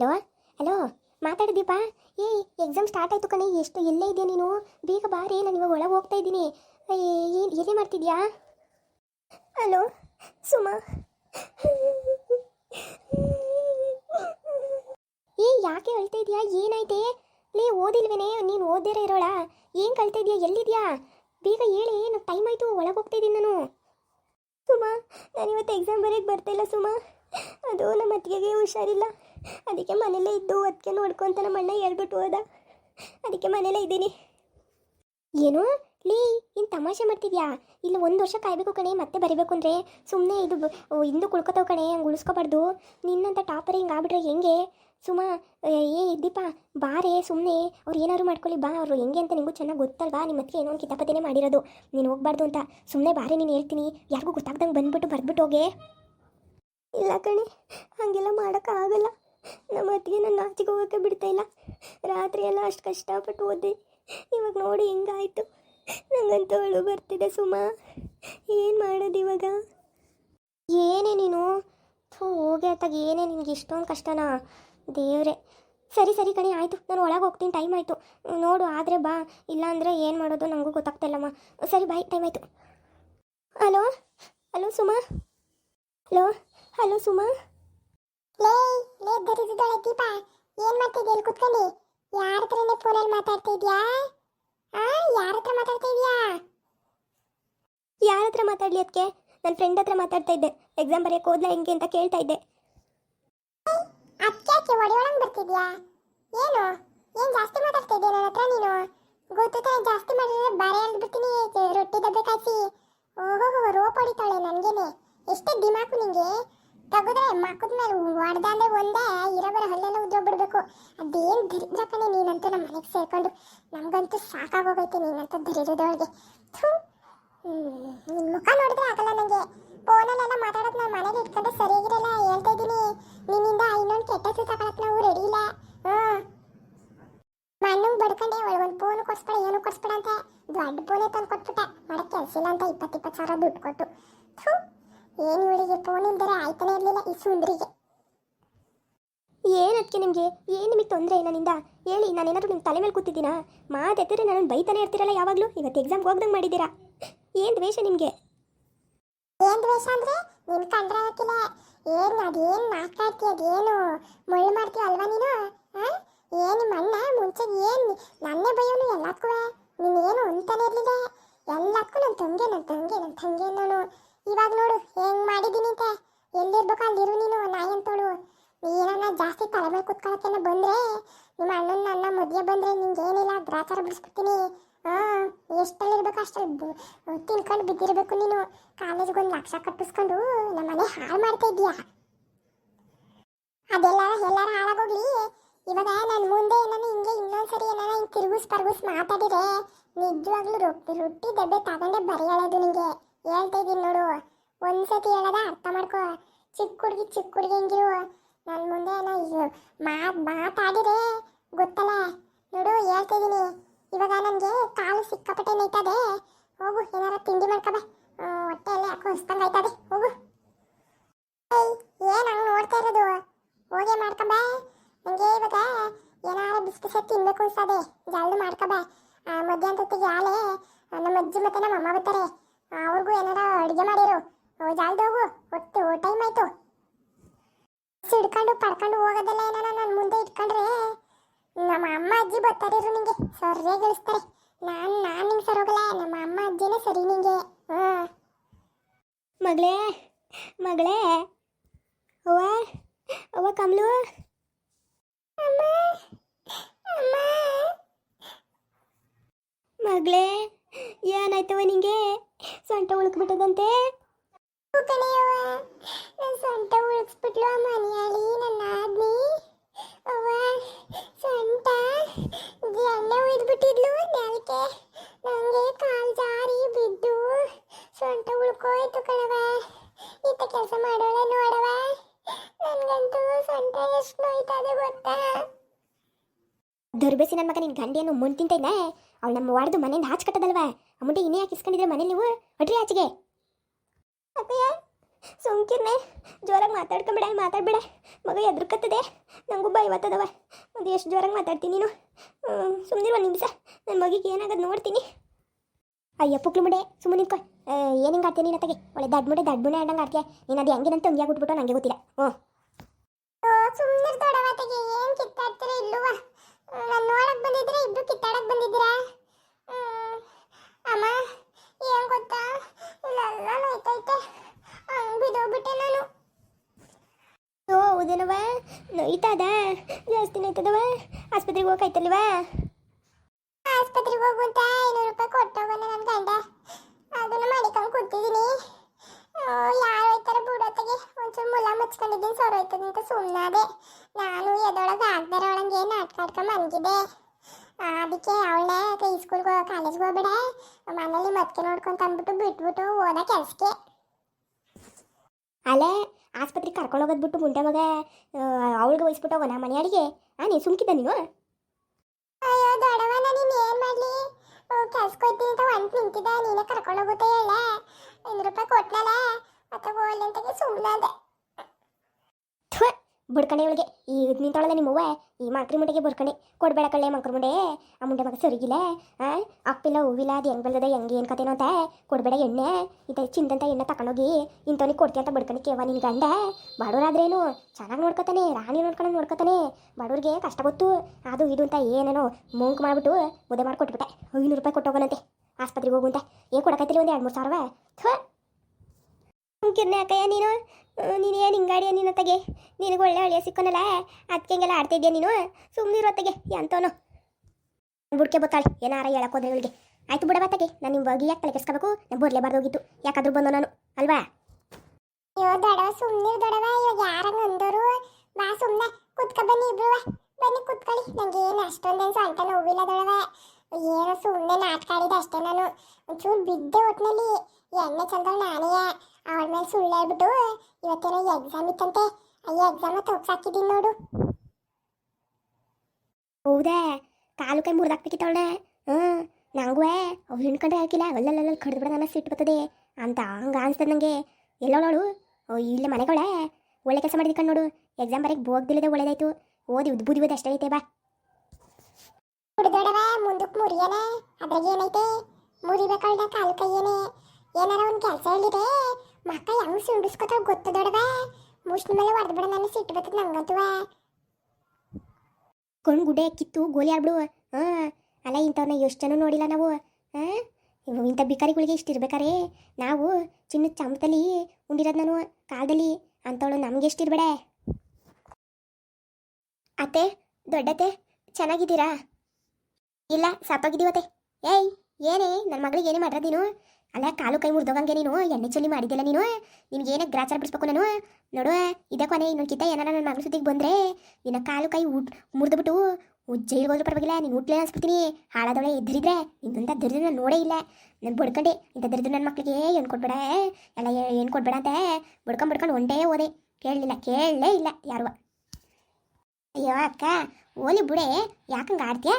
Hello hello ಮಾತಾಡಿದೀಪ ಏ exam start ಆಯ್ತು ಕಣೆ. ಎಷ್ಟು ಎಲ್ಲೇ ಇದೆಯಾ ನೀನು? ಬೇಗ ಬಾರಿ ನಾನು ಇವಾಗ ಒಳಗೆ ಹೋಗ್ತಾ ಇದ್ದೀನಿ. ಏನು ಎಲ್ಲಿ ಮಾಡ್ತಿದ್ಯಾ ಹಲೋ ಸುಮಾ? ಏ, ಯಾಕೆ ಅಳ್ತಾ ಇದೀಯಾ? ಏನಾಯ್ತೆ? ಲೇ, ಓದಿಲ್ವೇನೆ? ನೀನು ಓದಿರ ಇರೋಳ? ಏನು ಕಳ್ತಾ ಇದೀಯಾ? ಎಲ್ಲಿದ್ಯಾ ಬೇಗ ಹೇಳಿ ಏನು ಟೈಮ್ ಆಯಿತು. ಒಳಗೆ ಹೋಗ್ತಾ ಇದ್ದೀನಿ ನಾನು. ಸುಮಾ, ನಾನು ಇವತ್ತು ಎಕ್ಸಾಮ್ ಬರ್ತಾ ಇಲ್ಲ ಸುಮಾ. ಅದು ನಮ್ಮ ಅತ್ತಿಗೆಗೆ ಹುಷಾರಿಲ್ಲ. ಅದಕ್ಕೆ ಮನೇಲೇ ಇದ್ದು ಅದಕ್ಕೆ ನೋಡ್ಕೊಂತ ನಮ್ಮ ಅಣ್ಣ ಹೇಳ್ಬಿಟ್ಟು ಹೋದ. ಅದಕ್ಕೆ ಮನೇಲೇ ಇದ್ದೀನಿ. ಏನು? ಲೀ ಇನ್ನು ತಮಾಷೆ ಮಾಡ್ತಿದ್ಯಾ? ಇಲ್ಲ ಒಂದು ವರ್ಷ ಕಾಯಬೇಕು ಕಣೆ, ಮತ್ತೆ ಬರಿಬೇಕು ಅಂದರೆ. ಸುಮ್ಮನೆ ಇದು ಇಂದು ಕುಳ್ಕೊತಾವ ಕಣೆ, ಹಂಗೆ ಉಳಿಸ್ಕೋಬಾರ್ದು. ನಿನ್ನಂತ ಟಾಪರ್ ಹಿಂಗೆ ಆಗ್ಬಿಟ್ರೆ ಹೆಂಗೆ? ಸುಮ್ಮ ಏ ದೀಪ ಬಾರೆ ಸುಮ್ಮನೆ ಅವ್ರು ಏನಾದ್ರು ಮಾಡ್ಕೊಳ್ಳಿ, ಬಾ. ಅವರು ಹೆಂಗೆ ಅಂತ ನಿಮಗೂ ಚೆನ್ನಾಗಿ ಗೊತ್ತಲ್ವಾ? ನಿಮ್ಮ ಹತ್ರ ಏನೋ ಒಂದು ಕಿತಾಪತಿನೇ ಮಾಡಿರೋದು. ನೀನು ಹೋಗ್ಬಾರ್ದು ಅಂತ. ಸುಮ್ಮನೆ ಬಾರೆ ನೀನು ಹೇಳ್ತೀನಿ. ಯಾರಿಗೂ ಗೊತ್ತಾಗ್ದಂಗೆ ಬಂದ್ಬಿಟ್ಟು ಬರ್ಬಿಟ್ಟು ಹೋಗೆ. ಇಲ್ಲ ಕಣೆ, ಹಾಗೆಲ್ಲ ಮಾಡೋಕ್ಕಾಗಲ್ಲ. ನನ್ನ ಹೋಗೋಕ್ಕೆ ಬಿಡ್ತಾ ಇಲ್ಲ. ರಾತ್ರಿ ಎಲ್ಲ ಅಷ್ಟು ಕಷ್ಟಪಟ್ಟು ಓದಿ ಇವಾಗ ನೋಡಿ ಹೆಂಗಾಯ್ತು. ನಂಗಂತೂ ಅಳು ಬರ್ತಿದೆ ಸುಮಾ. ಏನು ಮಾಡೋದು ಇವಾಗ? ಏನೇ ನೀನು? ಹೋಗಿ ಆತಾಗ ಏನೇ ನಿನಗೆ ಇಷ್ಟೊಂದು ಕಷ್ಟನಾ? ದೇವ್ರೆ. ಸರಿ ಸರಿ ಕಣಿ, ಆಯಿತು. ನಾನು ಒಳಗೆ ಹೋಗ್ತೀನಿ, ಟೈಮ್ ಆಯಿತು. ನೋಡು, ಆದರೆ ಬಾ. ಇಲ್ಲಾಂದರೆ ಏನು ಮಾಡೋದು ನನಗೂ ಗೊತ್ತಾಗ್ತಾಯಿಲ್ಲಮ್ಮ ಸರಿ, ಬಾಯ್, ಟೈಮ್ ಆಯಿತು. Hello? Hello, Suma? Hello? Hello, Suma? ಲೇ ಲೇ ದೀಪ. ಏನ್ ಮಾಡ್ತಿದ್ಯ ಇಲ್ಲಿ ಕುತ್ಕೊಂಡು? ಯಾರ ಹತ್ರನೇ ಫೋನಲ್ಲಿ ಮಾತಾಡ್ತಾ ಇದ್ಯಾ? ಆ ಯಾರ ಹತ್ರ ಮಾತಾಡ್ತಾ ಇದ್ಯಾ? ಯಾರ ಹತ್ರ ಮಾತಾಡ್ಲಿ ಅದಕ್ಕೆ ನನ್ನ ಫ್ರೆಂಡ್ ಹತ್ರ ಮಾತಾಡ್ತಾ ಇದ್ದೆ. ಎಕ್ಸಾಮ್ ಬರೆಯಕ್ಕೆ ಹೋದ್ಲಾ ಹೆಂಗೆ ಅಂತ ಕೇಳ್ತಾ ಇದ್ದೆ. ಅದಕ್ಕೆ ಒಡೆಯೊಳಂಗ್ ಬರ್ತಿದ್ಯಾ? ಏನು? ಏನ್ ಜಾಸ್ತಿ ಮಾತಾಡ್ತಾ ಇದ್ಯಾ ನನ್ನ ಹತ್ರ ನೀನು? ಜಾಸ್ತಿ ಮಾಡಿದ್ರೆ ಬಾರೆ ಬಿಡ್ತೀನಿ ರೊಟ್ಟಿ ಡಬ್ಬೆ ಕಾಯಿಸಿ. ಓಹೋ ರೋಪ್ ಹೊಡಿತಾಳೆ ನನಗೇನೆ. ಎಷ್ಟೇ ದಿಮಾಕು ನಿಂಗೆ. ತೆಗೆದ್ರೆ ಮಕ್ಕದ ಮೇಲೆ ಹೊಡೆದ ಅಂದ್ರೆ ಒಂದೇ ಇರೋಬರ ಹಲ್ಲೆಲ್ಲ ಉದ್ರೋಗ್ಬಿಡ್ಬೇಕು ಅದೇನ್ ದರಿದ್ರ ಕಣೆ ನೀನಂತೂ ನಮ್ಮ ಮನೆಗೆ ಸೇರ್ಕೊಂಡು, ನಮ್ಗಂತೂ ಸಾಕಾಗೋಗೈತೆ ನೀನಂತ ದರಿದ್ರದೊಳಗೆ ನಿಮ್ಮ ಮುಖ ನೋಡಿದ್ರೆ ಆಗಲ್ಲ ನಂಗೆ. ಫೋನಲ್ಲೆಲ್ಲ ಮಾತಾಡೋದು ನಾನು ಮನೇಲಿ ಇಟ್ಕೊಂಡ್ರೆ ಸರಿಯಾಗಿರಲ್ಲ, ಹೇಳ್ತಾ ಇದ್ದೀನಿ. ನಿನ್ನಿಂದ ಇನ್ನೊಂದು ಕೆಟ್ಟ ತಗೊಳಕ್ ನಾವು ರೆಡಿ ಇಲ್ಲ. ಹ್ಮ್. ಮಣ್ಣಂಗ್ ಬಡ್ಕೊಂಡೆ, ಒಳಗೊಂದು ಫೋನ್ ಕೊಡ್ಸ್ಬೇಡ, ಏನು ಕೊಡ್ಸ್ಬೇಡ ಅಂತ. ದೊಡ್ಡ ಫೋನೇ ತಂದು ಕೊಟ್ಬಿಟ್ಟೆ ಮಾಡಕ್ ಕೆಲಸ ಇಲ್ಲ ಅಂತ ಇಪ್ಪತ್ತಿಪ್ಪತ್ತು ಇಪ್ಪತ್ತು ಸಾವಿರ ದುಡ್ಡು ಕೊಟ್ಟು. ಏನು ಇವಳಿಗೆ ಫೋನ್ ಇಲ್ದರೆ ಆಯ್ತಾನೆ ಇರಲಿಲ್ಲ ಈ ಸುಂದ್ರಿಗೆ. ಏನು ಅದಕ್ಕೆ ನಿಮಗೆ? ಏನು ನಿಮಗೆ ತೊಂದರೆ ನನ್ನಿಂದ ಹೇಳಿ ನಾನೇನಾದ್ರು ನಿಮ್ಮ ತಲೆ ಮೇಲೆ ಕೂತಿದ್ದೀನಾ? ಮಾತೆತ್ತಿದ್ರೆ ನಾನು ಬೈತಾನೆ ಇರ್ತೀರಲ್ಲ ಯಾವಾಗಲೂ? ಇವತ್ತು ಎಕ್ಸಾಮ್ಗೆ ಹೋಗ್ದಂಗೆ ಮಾಡಿದ್ದೀರಾ? ಏನು ದ್ವೇಷ ನಿಮಗೆ? ಏನ್ ದ್ವೇಷ ಅಂದ್ರೆ ನಿನ್ ಕಂಡ್ರೆ ಆಗಕ್ಕಿಲ್ಲ ಏನ್ ಅದೇನ್ ಮಾತಾಡ್ತೀಯ ಅದೇನು ಮುಳ್ಳು ಮಾಡ್ತೀಯ ಅಲ್ವಾ ನೀನು? ಏನ್ ನಿಮ್ಮ ಅಣ್ಣ ಮುಂಚೆ ಏನು ನನ್ನೇ ಬೈಯೋನು ಎಲ್ಲದಕ್ಕೂ ನೀನೇನು ಏನು ಅಂತಾನೆ ಇರ್ಲಿಲ್ಲ? ಎಲ್ಲದಕ್ಕೂ ನನ್ನ ತಂಗೆ ನನ್ನ ತಂಗೆ ನನ್ನ ತಂಗೆ ನಾನು ಇವಾಗ ನೋಡು, ಹೆಂಗ್ ಮಾಡಿದೀನಿ ಅಂತ. ಎಲ್ಲಿರ್ಬೇಕು ಅಲ್ಲಿರು ನೀನು, ನಾಯಿ ಅಂತೋಳು ಏನನ್ನ ಜಾಸ್ತಿ ತಲೆ ಮೇಲೆ ಕುತ್ಕೊಳಕ್ಕೆಲ್ಲ ಬಂದ್ರೆ, ನಿಮ್ಮ ಅಣ್ಣನ ನನ್ನ ಮದುವೆ ಬಂದ್ರೆ ನಿಂಗೆ ಏನಿಲ್ಲ ಗ್ರಾಚಾರ ಬಿಡಿಸ್ಬಿಡ್ತೀನಿ. ಹಾ ಎಷ್ಟಲ್ಲಿರ್ಬೇಕು ಅಷ್ಟಲ್ಲಿ ಬು- ತಿನ್ಕೊಂಡು ಬಿದ್ದಿರ್ಬೇಕು ನೀನು. ಕಾಲೇಜ್ಗೆ ಒಂದು ಲಕ್ಷ ಕಟ್ಟಿಸ್ಕೊಂಡು ನಮ್ಮ ಮನೆ ಹಾಳು ಮಾಡ್ತಾ ಇದೀಯಾ ಅದೆಲ್ಲ ಎಲ್ಲಾರ ಹಾಳಾಗೋಗ್ಲಿ. ಇವಾಗ ನಾನು ಮುಂದೆ ಏನಾನ ಹಿಂಗೆ ಇನ್ನೊಂದ್ಸರಿ ಏನಾನ ಹಿಂಗೆ ತಿರುಗಿಸ್ ಪರ್ಗುಸ್ ಮಾತಾಡಿದ್ರೆ ನಿಜವಾಗ್ಲೂ ರೊಟ್ಟಿ ರೊಟ್ಟಿ ದಬ್ಬೆ ತಗೊಂಡೆ ಬರೆಯೋದು ನಿಂಗೆ. ಹೇಳ್ತಾ ಇದ್ದೀನಿ ನೋಡು. ಒಂದ್ಸತಿ ಹೇಳದ ಅರ್ಥ ಮಾಡ್ಕೋ. ಚಿಕ್ಕ ಹುಡುಗಿ ಚಿಕ್ಕ ಹುಡುಗಿ ಹೆಂಗಿರು? ನನ್ನ ಮುಂದೆ ಏನೋ ಮಾತು ಮಾತ್ ಮಾತಾಡಿದ್ರೆ ಗೊತ್ತಲ್ಲ? ನೋಡು ಹೇಳ್ತಾ ಇದ್ದೀನಿ ಇವಾಗ ನನಗೆ ಕಾಲು ಸಿಕ್ಕಾಪಟ್ಟೆ ನೈತದೆ ಹೋಗು, ಏನಾರ ತಿಂಡಿ ಮಾಡ್ಕೊಬ. ಹೊಟ್ಟೆ ಎಲ್ಲ ಯಾಕೋ ಹೊಸ್ತಂಗ ಆಯ್ತದೆ. ಹೋಗು. ಏನು ಹಂಗೆ ನೋಡ್ತಾ ಇರೋದು? ಹೋಗೇ ಮಾಡ್ಕೊಬ. ನನಗೆ ಇವಾಗ ಏನಾರ ಬಿಸಿ ಬಿಸಿ ತಿನ್ಬೇಕು ಅನ್ಸ್ತದೆ ಜಲ್ದು ಮಾಡ್ಕೊಬ. ಮಧ್ಯಾಹ್ನ ಹೊತ್ತಿಗೆ ಆಲೆ, ನಮ್ಮ ಅಜ್ಜಿ ಮತ್ತೆ ನಮ್ಮ ಅಮ್ಮ ಬರ್ತಾರೆ ಅವ್ರಿಗೂ ಏನಾರ ಅಡುಗೆ ಮಾಡಿರು ಜಲ್ದಿ ಹೋಗು ಹೊತ್ತು ಟೈಮ್ ಆಯ್ತು ಹಿಡ್ಕೊಂಡು ಪಡ್ಕೊಂಡು ಹೋಗೋದೆಲ್ಲ ಏನೋ ನನ್ನ ಮುಂದೆ ಇಟ್ಕೊಂಡ್ರೆ ನಮ್ಮ ಅಮ್ಮ ಅಜ್ಜಿ ಬರ್ತಾರಿರು ನಿಂಗೆ. ಸರಿಯಾಗಿ ಗಳಿಸ್ತಾರೆ. ನಾನು ನಾನು ನಿಂಗೆ ಸರಿ ಹೋಗಲ್ಲ ನಮ್ಮ ಅಮ್ಮ ಅಜ್ಜಿನೇ ಸರಿ ನಿಂಗೆ. ಹಾಂ ಮಗಳೇ ಮಗಳೇ ಅವ್ವ ಅವ್ವ ಕಮಲು. ಅಮ್ಮ ಅಮ್ಮ. ಮಗಳೇ ಏನಾಯ್ತವ ನಿಂಗೆ? ಸೊಂಟ ಉಳ್ಕ್ಬಿಟ್ಟದಂತೆ ಕಣೆಯವ್ವ ಸೊಂಟ ಉಳಿಸ್ಬಿಟ್ಲು ಆ ಮನೆಯಲ್ಲಿ ನನ್ನ ಆದ್ನಿ. ಅವ್ವ ಸೊಂಟ ಎಣ್ಣೆ ಒಯ್ದ್ಬಿಟ್ಟಿದ್ಲು ನೆಲಕ್ಕೆ. ನನಗೆ ಕಾಲು ಜಾರಿ ಬಿದ್ದು. ಸೊಂಟ ಉಳ್ಕೋಯ್ತು ಕಣವ ಈತ ಕೆಲಸ ಮಾಡೋಳೆ ನೋಡವ ನನಗಂತೂ ಸೊಂಟ ಎಷ್ಟು ನೋಯ್ತದೆ ಗೊತ್ತಾ? ದೊರ್ಬೇಸಿ ನನ್ನ ಮಗ ನಿನ್ನ ಗಂಡಿಯನ್ನು ಮುಂದೆ ತಿಂತೈನೆ ಅವಳು ನಮ್ಮ ವಾಡ್ದು ಮನೆಯಿಂದ ಹಾಚ್ ಕಟ್ಟದಲ್ವ. ಅಮ್ಮಂಟಿ ಇನ್ನೇ ಯಾಕೆ ಇಸ್ಕೊಂಡಿದ್ರೆ ಮನೇಲಿ ನೀವು? ಹೊಡ್ರಿ ಆಚೆಗೆ. ಸುಮ್ಕಿರ್ನೆ. ಜೋರಾಗಿ ಮಾತಾಡ್ಕೊಂಬಿಡ, ಮಾತಾಡ್ಬೇಡ. ಮಗ ಎದ್ರಕತ್ತದೆ ನನಗೂ ಭಯ ಬರ್ತದವ ಒಂದು ಎಷ್ಟು ಜೋರಾಗಿ ಮಾತಾಡ್ತೀನಿ ನೀನು? ಸುಮ್ಮನಿರುವ ನಿಮಿಷ. ನನ್ನ ಮಗಿಗೆ ಏನಾಗದು ನೋಡ್ತೀನಿ. ಅಯ್ಯ ಪುಕ್ಲು ಮುಡೆ ಸುಮ್ಮನೆ ನಿಂತ್ಕೊ ಏನು ಹಿಂಗೆ ಆಡ್ತೀನಿ ನೀನು ತಗೆ ಒಳ್ಳೆ ದಡ್ ಮುಡೆ ಆಡಂಗೆ ಆಡ್ತೀಯ? ನೀನು ಅದು ಹೆಂಗೆ ಅಂತ ಹಂಗೆ ನನಗೆ ಗೊತ್ತಿಲ್ಲ. ಹ್ಞೂ ಸುಮ್ಮನೆ ದೊಡವತೆಗೆ ಏನ್ ಕಿತ್ತಾಡ್ತೀರ ಇಲ್ಲುವ. ನಾನು ನೋಡಕ್ಕೆ ಬಂದಿದ್ರೆ ಇಬ್ರು ಕಿತ್ತಾಡಕ್ ಬಂದಿದ್ದೀರಾ ಹ್ಮ್. ಅಮ್ಮ ಏನ್ ಗೊತ್ತಾ ಇಲ್ಲೆಲ್ಲ ನೋಯ್ತೈತೆ ಹಂಗ್ ಬಿದ್ದೋಗ್ಬಿಟ್ಟೆ ನಾನು ಓ ಹೌದೇನವ ನೋಯ್ತದ ಜಾಸ್ತಿ ನೋಯ್ತದವ ಆಸ್ಪತ್ರೆಗೆ ಹೋಗಾಯ್ತಲ್ವ ಆಸ್ಪತ್ರೆಗೆ ಹೋಗುವಂತ ಐನೂರು ರೂಪಾಯಿ ಕೊಟ್ಟೋಗಲ್ಲ ನನ್ನ ಗಂಡ. ಅದನ್ನ ಮಾಡಿಕೊಂಡು ಕೂತಿದ್ದೀನಿ. ಯಾರು ಹೋಯ್ತಾರೆ ಬುಡತ್ತಗೆ ಒಂಚೂರು ಮುಲ ಮುಚ್ಕೊಂಡಿದ್ದೀನಿ ಸೊರೋಯ್ತದೆ ಅಂತ ಸುಮ್ಮನಾದೆ ನಾನು ಎದೊಳಗೆ ಆಗ್ದಾರ ಒಳಗೆ ನಾಟಕ ಆಡ್ಕೊಂಡು ಮಲಗಿದೆ ಅದಕ್ಕೆ ಅವಳೇ ಕೈ ಸ್ಕೂಲ್ಗೆ ಕಾಲೇಜ್ಗೆ ಹೋಗ್ಬೇಡ. ಮನೇಲಿ ಮತ್ತೆ ನೋಡ್ಕೊಂತ ಅಂದ್ಬಿಟ್ಟು ಬಿಟ್ಬಿಟ್ಟು ಓದೋ ಕೆಲಸಕ್ಕೆ. ಅಲ್ಲೇ ಆಸ್ಪತ್ರೆಗೆ ಕರ್ಕೊಂಡು ಹೋಗೋದು ಬಿಟ್ಟು ಮುಂಡೆ ಮಗ ಅವಳಿಗೆ ವಹಿಸ್ಬಿಟ್ಟವ ನಾ ಮನೆ ಅಡಿಗೆ ಆ ನೀನು ಸುಮ್ಕಿದ್ದ ನೀನು? ಅಯ್ಯೋ ದೊಡವ ನಾನು ಏನು ಮಾಡ್ಲಿ? ಅಂತ ಒಂದ್ ನಿಂತಿದ್ದೆ ನೀನೇ ಕರ್ಕೊಂಡು ಹೋಗುತ್ತೆ ಹೇಳ? ಐನೂರು ರೂಪಾಯಿ ಕೊಟ್ನಲ್ಲ ಮತ್ತೆ ಹೋಗ್ಲಿ ಅಂತ ಸುಮ್ಮನಾದೆ ಬಡ್ಕಂಡೆ ಇವಳಿಗೆ ಈ ನಿಂತೊಳಲ್ಲ ನಿಮ್ಮವ್ವ? ಈ ಮಂಕ್ರಿ ಮುಂಡೆಗೆ ಬುಡ್ಕಣೆ. ಕೊಡ್ಬೇಡ ಕಳ್ಳೆ ಮಂಕ್ರಿ ಮುಂಡೆ. ಆ ಮುಂಡೆ ಮಗ ಸರಿಗಿಲ್ಲ. ಅಪ್ಪಿಲ್ಲ ಹೂವಿಲ್ಲ, ಅದು ಹೆಂಗೆ ಬೆಳ್ದದ, ಹೆಂಗೆ ಏನು ಕತೆನೋ ಅಂತ. ಕೊಡಬೇಡ ಎಣ್ಣೆ. ಇಂಥ ಚಿಂದಂತ ಎಣ್ಣೆ ತಕೊಂಡೋಗಿ ಇಂಥವ್ನಿಗೆ ಕೊಡ್ತೀಯ ಅಂತ ಬಡ್ಕಂಡೆ ಕೇವ ನಿನ್ನ ಗಂಡ. ಬಡವರಾದ್ರೇನು? ಚೆನ್ನಾಗಿ ನೋಡ್ಕೊತಾನೆ, ರಾಣಿ ನೋಡ್ಕೊಂಡು ನೋಡ್ಕೊತಾನೆ. ಬಡವ್ರಿಗೆ ಕಷ್ಟ ಗೊತ್ತು. ಅದು ಇದು ಅಂತ ಏನೇನೋ ಮೂಂಕ್ ಮಾಡ್ಬಿಟ್ಟು ಮುದ್ದೆ ಮಾಡಿ ಕೊಟ್ಬಿಟ್ಟೆ ಐನೂರು ರೂಪಾಯಿ ಕೊಟ್ಟೋಗೋನಂತೆ. ಆಸ್ಪತ್ರೆಗೆ ಹೋಗುವಂತೆ ಏನು ಕೊಡಕತ್ತಿಲ್ಲ ಒಂದು ಎರಡು ಮೂರು ಸಾವಿರ ಕಿರ್ನೆ ಅಕ್ಕಯ್ಯ ನೀನು? ನೀನು ಏನು ಹಿಂಗಾಡಿಯ ನೀನು ತಗೆ ನಿನಗೆ ಒಳ್ಳೆ ಅಳಿಯ ಸಿಕ್ಕನಲ್ಲ? ಅದಕ್ಕೆ ಹಿಂಗೆಲ್ಲ ಆಡ್ತಿದ್ಯ ನೀನು? ಸುಮ್ಮನೆ ತಗೆ ಎಂತವನು ಬುಡ್ಕೆ ಬತ್ತಾಳೆ, ಏನಾರ ಹೇಳಕ್ಕೋದ್ರೆ ಇವಳಿಗೆ. ಆಯ್ತು ಬಿಡ ಬತ್ತಗೆ ನಾನು ನಿಮ್ಮ ಬಗ್ಗೆ ಯಾಕೆ ತಲೆ ಕೆಸ್ಕೋಬೇಕು? ನಾನು ಬರಲೇಬಾರ್ದು ಹೋಗಿತ್ತು, ಯಾಕಾದ್ರೂ ಬಂದು ನಾನು, ಅಲ್ವಾ? ಅಯ್ಯೋ ದೊಡವ ಸುಮ್ಮನೆ ದೊಡವ ಇವಾಗ ಯಾರಂಗ ಬಾ ಸುಮ್ಮನೆ ಕುತ್ಕ ಬನ್ನಿ ಇಬ್ರು. ಬನ್ನಿ, ಕುತ್ಕೊಳ್ಳಿ. ನಂಗೆ ಏನು ಅಷ್ಟೊಂದೇನು ಸ್ವಂತ ನೋವಿಲ್ಲ ದೊಡವ ಏನೋ ಸುಮ್ಮನೆ ನಾಟಕ ಅಷ್ಟೇ ನಾನು. ಒಂಚೂರು ಬಿದ್ದೆ ಒಟ್ಟಿನಲ್ಲಿ ಎಣ್ಣೆ ಚಂದವ್ ನಾನೇ. ಅವಳ ಮೇಲೆ ಸುಳ್ಳು ಹೇಳ್ಬಿಟ್ಟು ಇವತ್ತೇನೋ ಎಕ್ಸಾಮ್ ಇತ್ತಂತೆ. ಈ ಎಕ್ಸಾಮ್ ತಗ್ಸಾಕಿದ್ದೀನಿ ನೋಡು. ಹೌದಾ? ಕಾಲು ಕೈ ಮುರಿದಾಕ್ಬೇಕಿತ್ತವಳೆ ಹ್ಞೂ ನಂಗೂ ಅವ್ಳು ಹಿಂಡ್ಕೊಂಡ್ರೆ ಹಾಕಿಲ್ಲ. ಅಲ್ಲಲ್ಲ ಕಡ್ದು ಬಿಡ ನನ್ನ ಸಿಟ್ಟು ಬರ್ತದೆ. ಅಂತ ಹಂಗೆ ಅನ್ಸ್ತದೆ ನನಗೆ ಎಲ್ಲವಳು ಇಲ್ಲೇ ಮನೆಗಳೇ. ಒಳ್ಳೆ ಕೆಲಸ ಮಾಡಿದ್ಕೊಂಡು ನೋಡು. ಎಕ್ಸಾಮ್ ಬರೀಕ್ ಬೋಗ್ದಿಲ್ಲದೆ ಒಳ್ಳೇದಾಯ್ತು. ಓದಿ ಉದ್ ಬುದಿ ಓದಿ ಅಷ್ಟೇ ಐತೆ ಬಾ. ಮುಂದಕ್ಕೆ ಮುರಿಯನೆ. ಅದ್ರಾಗ ಏನೈತೆ? ಮುರಿಬೇಕಲ್ದ ಕಾಲು ಕೈಯೇನೆ. ಏನಾರ ಒಂದು ಕೆಲಸ ಹೇಳಿದೆ ಮಕ್ಕ ಹೆಂಗ್ ಸುಂಡಿಸ್ಕೊತಾವ ಗೊತ್ತದೊಡವ ಮುಷ್ಣ ಮೇಲೆ ಹೊಡೆದು ಬಿಡ ನನ್ನ ಸಿಟ್ಟು ಬರ್ತದೆ ನಂಗಂತುವ. ಕಣ್ಣು ಗುಡ್ಡೆ ಕಿತ್ತು, ಗೋಲಿ ಆಡ್ಬಿಡು. ಹಾಂ, ಅಲ್ಲ ಇಂಥವ್ನ ಎಷ್ಟು ಜನ ನೋಡಿಲ್ಲ ನಾವು. ಹಾಂ ಇಂಥ ಬಿಕಾರಿಗಳಿಗೆ ಇಷ್ಟು ಇರ್ಬೇಕಾರೆ? ನಾವು ಚಿನ್ನದ ಚಮತಲ್ಲಿ ಉಂಡಿರೋದು ನಾನು, ಕಾಲದಲ್ಲಿ. ಅಂಥವಳು ನಮ್ಗೆ ಎಷ್ಟು ಇರ್ಬೇಡ. ಅತ್ತೆ ದೊಡ್ಡತೆ ಚೆನ್ನಾಗಿದ್ದೀರಾ? ಇಲ್ಲ ಸಾಪಾಗಿದ್ದೀವತ್ತೆ ಏಯ್, ಏನೇ ನನ್ನ ಮಗಳಿಗೆ ಏನೇ ಮಾಡ್ರ ನೀನು? ಅಲ್ಲ ಕಾಲು ಕೈ ಮುರಿದೋಗಂಗೆ ನೀನು, ಎಣ್ಣೆ ಚೊಲ್ಲಿ ಮಾಡಿದ್ದಿಲ್ಲ ನೀನು? ನಿನಗೇನೇ ಗ್ರಾಚಾರ ಬಿಡಿಸ್ಬೇಕು ನಾನು? ನೋಡು ಇದೇ ಕೊನೆ ಇನ್ನೊಂದ್ಕಿಂತ ಏನಾರ ನನ್ನ ಮಗಳ ಸುದ್ದಿಗೆ ಬಂದರೆ, ನಿನ್ನ ಕಾಲು ಕೈ ಉಡ್, ಮುರಿದ್ಬಿಟ್ಟು ಜೈಲಿಗೆ ಹೋದ್ರೂ ಪರವಾಗಿಲ್ಲ, ನೀನು ಊಟ್ಲೇ ಅನ್ಸ್ಬಿಡ್ತೀನಿ. ಹಾಳಾದವಳೆ ಎದ್ರಿದ್ರೆ ಇನ್ನೊಂದ ದರಿದ್ರ ನಾನು ನೋಡೇ ಇಲ್ಲ. ನಾನು ಬಡ್ಕೊಂಡೆ ಇಂಥ ದರಿದ್ರ ನನ್ನ ಮಕ್ಕಳಿಗೆ ಏನು ಕೊಡ್ಬೇಡ? ಎಲ್ಲ ಏನು ಕೊಡ್ಬೇಡ ಅಂತ ಬಡ್ಕೊಂಡು ಬಡ್ಕೊಂಡು ಒಂಟೇ ಓದೆ ಕೇಳಲಿಲ್ಲ ಕೇಳಲೇ ಇಲ್ಲ ಯಾರು ಅಯ್ಯೋ ಅಕ್ಕ, ಓಲಿ ಬುಡೆ, ಯಾಕಂಗೆ ಆಡ್ತೀಯಾ?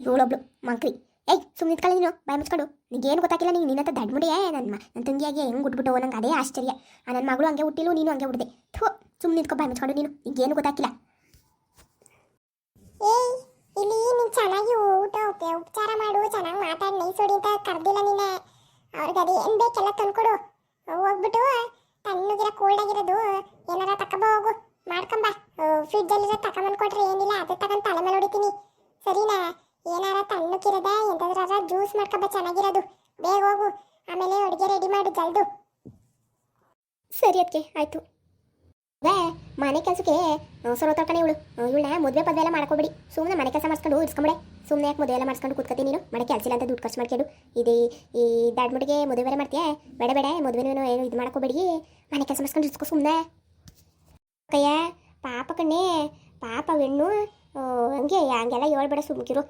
ಇವಳೊಬ್ಳು, ಮಂಕ್ರಿ. ಏಯ್ ಸುಮ್ಮನೆ ನಿಂತ್ಕೊಳ್ಳಿ ನೀನು. ಬಾಯ್ ಮುಚ್ಕೊಂಡು. ನಿಂಗೇನು ಗೊತ್ತಾಗಿಲ್ಲ ನೀನು. ನಿನ್ನಂತ ದಡ್ಮುಡಿಯೇ ನನ್ನ ನನ್ನ ತಂಗಿಯಾಗಿ ಹೆಂಗೆ ಉಟ್ಬಿಟ್ಟು ನಂಗೆ ಅದೇ ಆಶ್ಚರ್ಯ. ಆ ನನ್ನ ಮಗಳು ಹಂಗೆ ಹುಟ್ಟಿಲು ನೀನು ಹಂಗೆ ಹುಡ್ದೆ ಥೂ ಸುಮ್ಮನೆ ನಿಂತ್ಕೊ, ಬಾಯ್ ಮುಚ್ಕೊಂಡು ನೀನು. ನಿಂಗೇನು ಗೊತ್ತಾಗಿಲ್ಲ ಏಯ್, ಇಲ್ಲಿ ನೀನು ಚೆನ್ನಾಗಿ ಊಟ, ಉಪ- ಉಪಚಾರ ಮಾಡು, ಚೆನ್ನಾಗಿ ಮಾತಾಡಿ ನೈಸೋಡಿ ಅಂತ ಕರೆದಿಲ್ಲ ನೀನ. ಅವ್ರಿಗೆ ಅದು ಏನು ಬೇಕೆಲ್ಲ ತಂದ್ಕೊಡು. ಹೋಗ್ಬಿಟ್ಟು, ತಣ್ಣಗಿರೋ ಕೋಲ್ಡ್ ಆಗಿರೋದು, ಏನಾರ ತಕೊಂಬ ಹೋಗು. ಮಾಡ್ಕೊಂಬ. ಫ್ರಿಡ್ಜಲ್ಲಿರೋ ತಕೊಂಬಂದು ಕೊಟ್ರೆ ಏನಿಲ್ಲ, ಅದು ತಗೊಂಡು ತಲೆ ಮೇಲೆ ಹೊಡಿತೀನಿ ಸರಿನಾ ಏನಾರ ತಣ್ಣಕ್ಕಿರೋದ ಎಂತಾದ್ರಾರ ಜ್ಯೂಸ್ ಮಾಡ್ಕೊಂಬ ಚೆನ್ನಾಗಿರೋದು ಬೇಗ ಹೋಗು ಆಮೇಲೆ ಅಡುಗೆ ರೆಡಿ ಮಾಡು ಜಲ್ದು ಸರಿ ಅದಕ್ಕೆ ಆಯಿತು ಅದೇ ಮನೆ ಕೆಲಸಕ್ಕೆ ಸೊರ ತರ್ಕಣೆ ಇವಳು ಇವಳನ್ನ ಮದುವೆ ಪದವೆ ಎಲ್ಲ ಸುಮ್ಮನೆ ಮನೆ ಕೆಲಸ ಮಾಡಿಸ್ಕೊಂಡು ಇಸ್ಕೊಂಬಿಡೆ ಸುಮ್ಮನೆ ಯಾಕೆ ಮದುವೆ ಎಲ್ಲ ಮಾಡಿಸ್ಕೊಂಡು ನೀನು? ಮನೆ ಕೆಲಸ ಅಂತ ದುಡ್ಡು ಖರ್ಚು ಮಾಡ್ಕೊಂಡು. ಇದು ಈ ದಾಡ್ಮುಡಿಗೆ ಮದುವೆ ಬೇರೆ ಮಾಡ್ತೀಯ? ಬೇಡ ಬೇಡ. ಮದುವೆನೂ ಏನು ಇದು ಮಾಡ್ಕೋಬೇಡಿ. ಮನೆ ಕೆಲಸ ಮಾಡಿಸ್ಕೊಂಡು ಇಡ್ಸ್ಕೊ ಸುಮ್ಮನೆ ಕಯ್ಯ ಪಾಪ ಕಣ್ಣೆ, ಪಾಪ ಹೆಣ್ಣು. ಹಂಗೆ, ಹಂಗೆಲ್ಲ ಹೇಳ್ಬೇಡ ಸುಮ್ಕಿರು.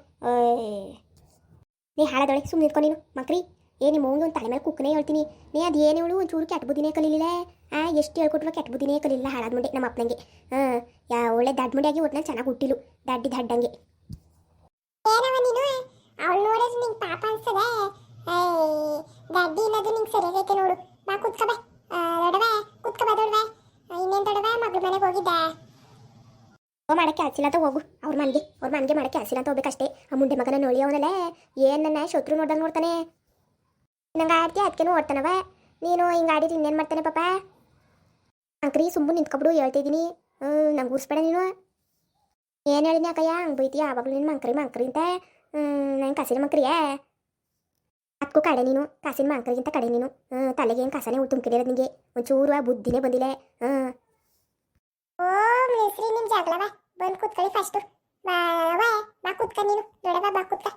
ನೀ ಹಾಳದೊಳೆ ಸುಮ್ಮನೆ ಇಟ್ಕೊ ನೀನು, ಮಕ್ರಿ. ಏ ನಿಮ್ಮ ಒಂದು ತಲೆ ಮೇಲೆ ಕುಕ್ಕನೇ ಹೇಳ್ತೀನಿ. ನೀ ಅದು ಏನು ಹೇಳು? ಒಂಚೂರು ಕೆಟ್ಟ ಬುದ್ಧಿನೇ ಕಲೀಲಿಲ್ಲ? ಆ ಎಷ್ಟು ಹೇಳ್ಕೊಟ್ರು ಕೆಟ್ಟ ಬುದ್ಧಿನೇ ಕಲೀಲಿಲ್ಲ ಹಾಳಾದ ಮುಂಡೆ ನಮ್ಮ ಅಪ್ಪನಂಗೆ. ಹಾಂ ಯಾ ಒಳ್ಳೆ ದಡ್ಡ ಮುಂಡೆಯಾಗಿ ಒಟ್ಟಿನಲ್ಲಿ ಚೆನ್ನಾಗಿ ಹುಟ್ಟಿಲು ದಡ್ಡಿ ದಡ್ಡಂಗೆ ಅವಳು ನೋಡಿದ್ರೆ ನಿಂಗೆ ಪಾಪ ಅನ್ಸದೆ ದಡ್ಡಿ ಇಲ್ಲದು ನಿಂಗೆ ಸರಿಯಾಗೈತೆ ನೋಡು. ಬಾ ಕುತ್ಕಬ ದೊಡವೆ ಕುತ್ಕಬ ದೊಡವೆ ಇನ್ನೇನು ದೊಡವೆ ಮಗಳ ಮನೆಗೆ ಹೋಗಿದ್ದೆ. ಓ ಮಾಡಕ್ಕೆ ಹಸಿಲ್ಲ ಅಂತ ಹೋಗು ಅವ್ರ ಮನೆಗೆ. ಅವ್ರ ಮನೆಗೆ ಮಾಡಕ್ಕೆ ಹಸಿಲ್ಲ ಅಂತ ಹೋಗ್ಬೇಕಷ್ಟೇ. ಆ ಮುಂಡೆ ಮಗನ ನೋಡಿ ಅವನಲ್ಲೇ. ಏನು ನನ್ನ ಶತ್ರು ನೋಡ್ದಂಗೆ ನೋಡ್ತಾನೆ? ನಂಗೆ ಆಡ್ತಿ ಅದಕ್ಕೇನು ಓಡ್ತಾನವ ನೀನು ಹಿಂಗೆ ಆಡಿದ್ರೆ ಇನ್ನೇನು ಮಾಡ್ತಾನೆ ಪಾಪ? ಅಂಕ್ರಿ ಸುಮ್ಮನೆ ನಿಂತ್ಕೊಬಿಡು, ಹೇಳ್ತಿದ್ದೀನಿ. ನಂಗೆ ಉರ್ಸ್ಬೇಡ ನೀನು. ಏನು ಹೇಳಿದ್ನಿ ಅಕ್ಕಯ್ಯ? ಹಂಗೆ ಬೈತೀಯ? ಆವಾಗಲೂ ನೀನು ಮಂಕ್ರಿ ಮಂಕ್ರಿ ಅಂತ. ನಂಗೆ ಕಸಿನ ಮಂಕ್ರಿಯೇ ಅದಕ್ಕೂ ಕಡೆ ನೀನು. ಕಾಸಿನ ಮಂಕ್ರಿಗಿಂತ ಕಡೆ ನೀನು. ತಲೆಗೆ ಏನು ಕಸನೇ ತುಂಬಿಡಿರೋದು ನಿಂಗೆ? ಒಂಚೂರು ಆ ಬುದ್ಧಿನೇ ಬಂದಿಲ್ಲ ಹಾಂ ಓ ಮಿಸ್ರಿ ನಿಮ್ ಜಗಳವ. ಬಂದ್ ಕುತ್ಕೊಳ್ಳಿ ಫಸ್ಟ್ ಬಾ ಬಾ ಕೂತ್ಕ ನೀನು. ದೊಡವ ಬಾ ಕುತ್ಕ.